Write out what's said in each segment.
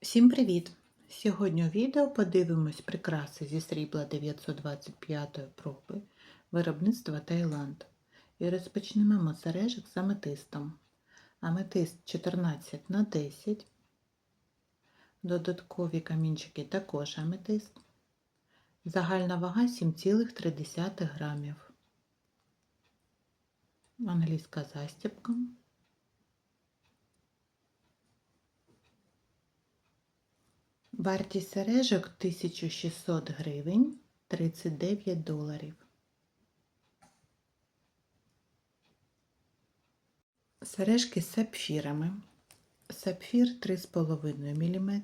Всім привіт! Сьогодні у відео подивимось прикраси зі срібла 925 проби виробництва Таїланд. І розпочнемо сережок з аметистом. Аметист 14 на 10. Додаткові камінчики також аметист. Загальна вага 7,3 грамів. Англійська застібка. Вартість сережок 1600 гривень 39 доларів. Сережки з сапфірами. Сапфір 3,5 мм.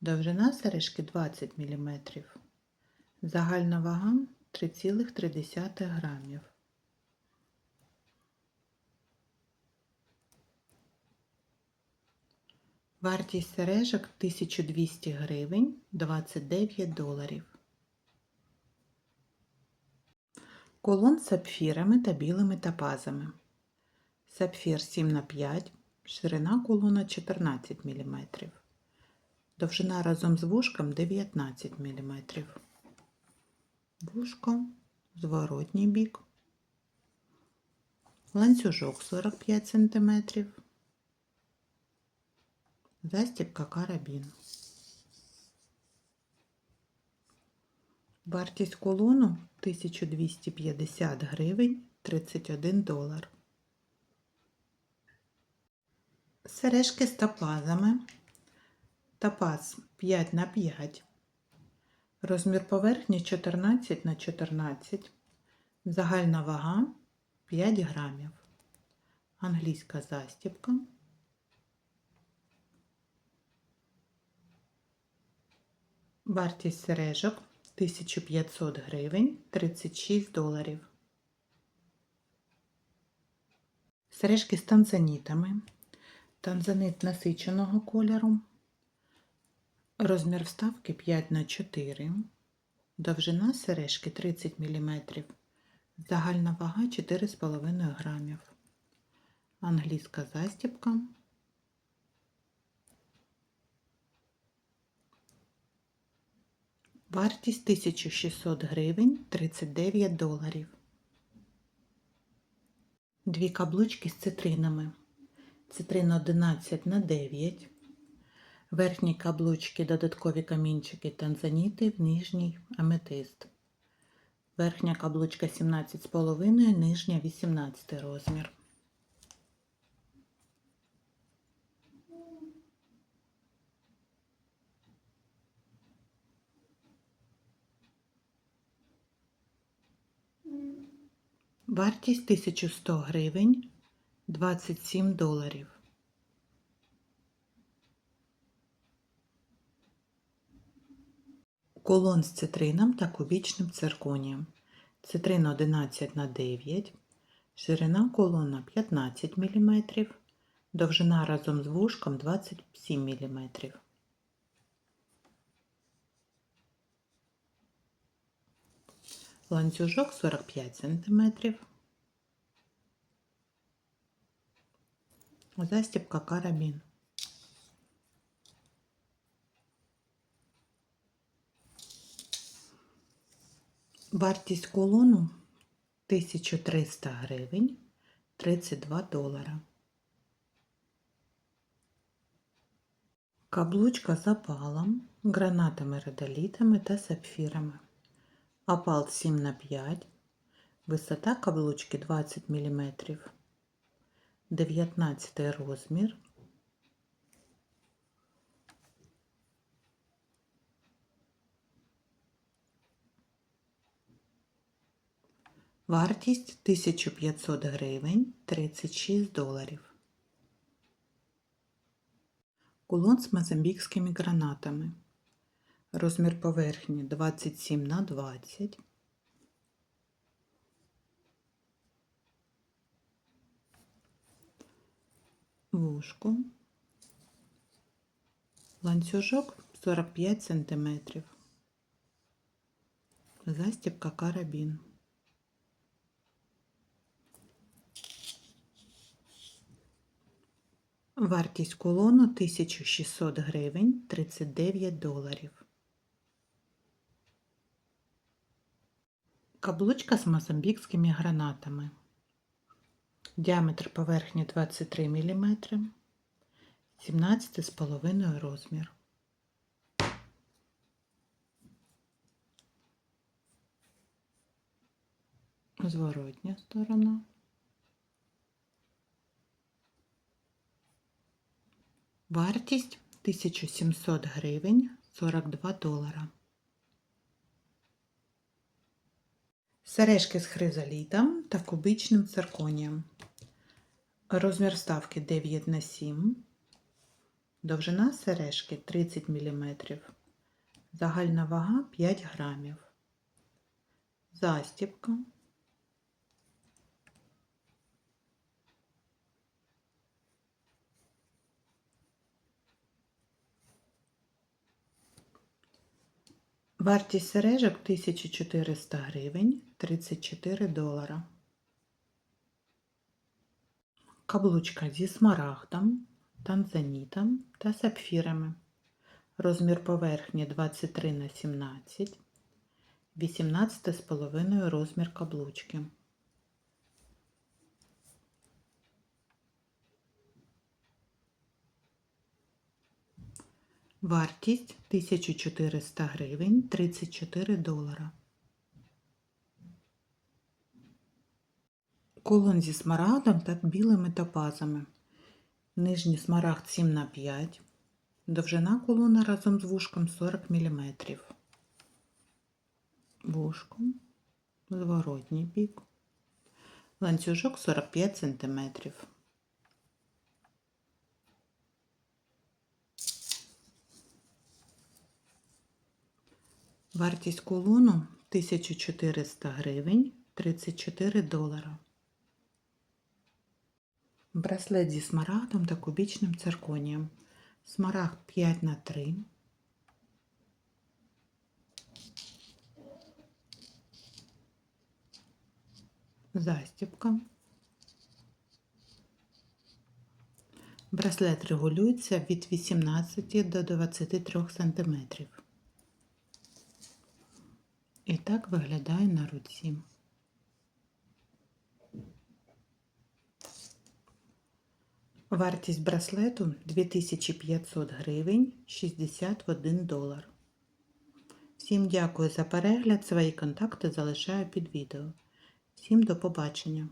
Довжина сережки 20 мм. Загальна вага 3,3 грамів. Вартість сережок 1200 гривень 29 доларів. Колон з сапфірами та білими топазами. Сапфір 7 на 5 ширина колона 14 мм. Довжина разом з вушком 19 мм. Вушко, зворотній бік. Ланцюжок 45 см. Застібка карабін. Вартість колону 1250 гривень 31 долар. Сережки з топазами. Топаз 5 на 5. Розмір поверхні 14 на 14. Загальна вага 5 грамів. Англійська застібка. Вартість сережок 1500 гривень 36 доларів. Сережки з танзанітами. Танзанит насиченого кольору. Розмір вставки 5 на 4 Довжина сережки 30 мм. Загальна вага 4,5 грамів. Англійська застібка. Вартість 1600 гривень 39 доларів. Дві каблучки з цитринами. Цитрин 11 на 9. Верхні каблучки додаткові камінчики танзаніти, в нижній аметист. Верхня каблучка 17,5, нижня 18 розмір. Вартість 1100 гривень 27 доларів. Колон з цитрином та кубічним цирконієм. Цитрин 11 на 9, ширина колона 15 мм, довжина разом з вушком 27 мм. Ланцюжок 45 см, застібка карабін. Вартість колону 1300 гривень 32 долара. Каблучка з опалом, гранатами, родолітами та сапфірами. Опал 7 на 5, висота каблучки 20 мм, 19 розмір. Вартість 1500 гривень 36 доларів. Кулон з мозамбікськими гранатами. Розмір поверхні 27 на 20. Вушко. Ланцюжок 45 см. Застібка карабін. Вартість кулону 1600 гривень 39 доларів. Каблучка з мозамбікськими гранатами. Діаметр поверхні 23 мм, 17,5 розмір. Зворотня сторона. Вартість 1700 гривень 42 долара. Сережки з хризолітом та кубичним цирконієм. Розмір вставки 9 на 7. Довжина сережки 30 мм. Загальна вага 5 грамів. Застібка. Вартість сережок 1400 гривень 34 долара. Каблучка зі смарагдом, танзанітом та сапфірами. Розмір поверхні 23 на 17, 18,5 розмір каблучки. Вартість 1400 гривень 34 долара. Кулон зі смарагдом та білими топазами. Нижній смарагд 7 на 5. Довжина кулона разом з вушком 40 мм. Вушко, зворотній бік. Ланцюжок 45 см. Вартість кулону 1400 гривень 34 долара. Браслет зі смарагдом та кубічним цирконієм. Смарагд 5 на 3. Застібка. Браслет регулюється від 18 до 23 см. І так виглядає на руці. Вартість браслету 2500 гривень 61 долар. Всім дякую за перегляд. Свої контакти залишаю під відео. Всім до побачення!